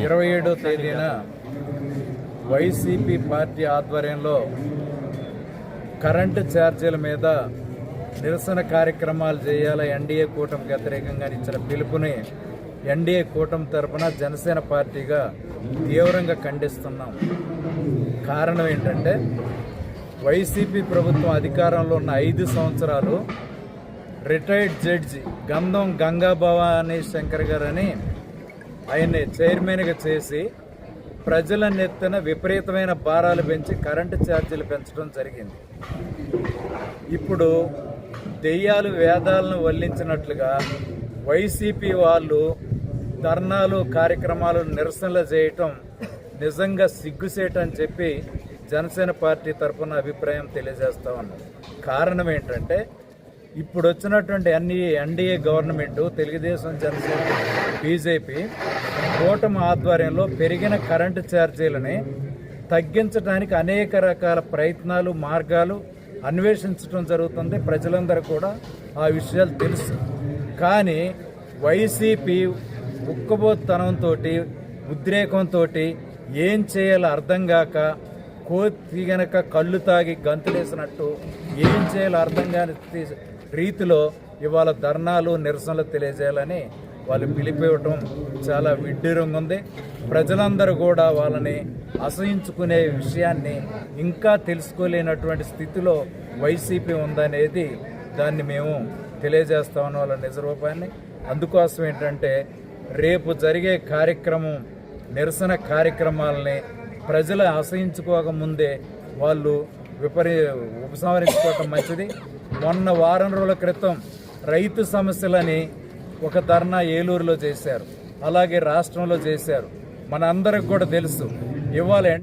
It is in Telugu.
ఇరవై ఏడో తేదీన వైసీపీ పార్టీ ఆధ్వర్యంలో కరెంటు ఛార్జీల మీద నిరసన కార్యక్రమాలు చేయాల. ఎన్డీఏ కూటమికి వ్యతిరేకంగా ఇచ్చిన పిలుపుని ఎన్డీఏ కూటమి తరపున జనసేన పార్టీగా తీవ్రంగా ఖండిస్తున్నాం. కారణం ఏంటంటే వైసీపీ ప్రభుత్వం అధికారంలో ఉన్న ఐదు సంవత్సరాలు రిటైర్డ్ జడ్జి గంధం గంగాభవాని శంకర్ గారని ఆయన్ని చైర్మన్గా చేసి ప్రజల నెత్తిన విపరీతమైన భారాలు పెంచి కరెంటు ఛార్జీలు పెంచడం జరిగింది. ఇప్పుడు దెయ్యాలు వేదాలను వల్లించినట్లుగా వైసీపీ వాళ్ళు ధర్నాలు కార్యక్రమాలు నిరసనలు చేయటం నిజంగా సిగ్గుసేటని చెప్పి జనసేన పార్టీ తరఫున అభిప్రాయం తెలియజేస్తా ఉన్నాం. కారణం ఏంటంటే ఇప్పుడు వచ్చినటువంటి అన్ని NDA government Telugu Desam Janasena BJP కూటమి ఆధ్వర్యంలో పెరిగిన కరెంటు ఛార్జీలని తగ్గించడానికి అనేక రకాల ప్రయత్నాలు మార్గాలు అన్వేషించడం జరుగుతుంది. ప్రజలందరూ కూడా ఆ విషయాలు తెలుసు. కానీ వైసీపీ ఉక్కబోతనంతో ఉద్రేకంతో ఏం చేయాలో అర్థం కాక కోతి గనక కళ్ళు తాగి గంతులేసినట్టు ఏం చేయాలో అర్థం కాని రీతిలో ఇవాళ ధర్నాలు నిరసనలు తెలియజేయాలని వాళ్ళు పిలిపివ్వటం చాలా విడ్డూరంగా ఉంది. ప్రజలందరూ కూడా వాళ్ళని అసహించుకునే విషయాన్ని ఇంకా తెలుసుకోలేనటువంటి స్థితిలో వైసీపీ ఉందనేది దాన్ని మేము తెలియజేస్తామని వాళ్ళ నిజ రూపాన్ని అందుకోసం ఏంటంటే రేపు జరిగే కార్యక్రమం నిరసన కార్యక్రమాలని ప్రజలు అసహించుకోకముందే వాళ్ళు విపరీ ఉపసంహరించుకోవటం మంచిది. మొన్న వారం రోజుల క్రితం రైతు సమస్యలని ఒక ధర్నా ఏలూరులో చేశారు. అలాగే రాష్ట్రంలో చేశారు. మనందరికి కూడా తెలుసు. ఇవాళ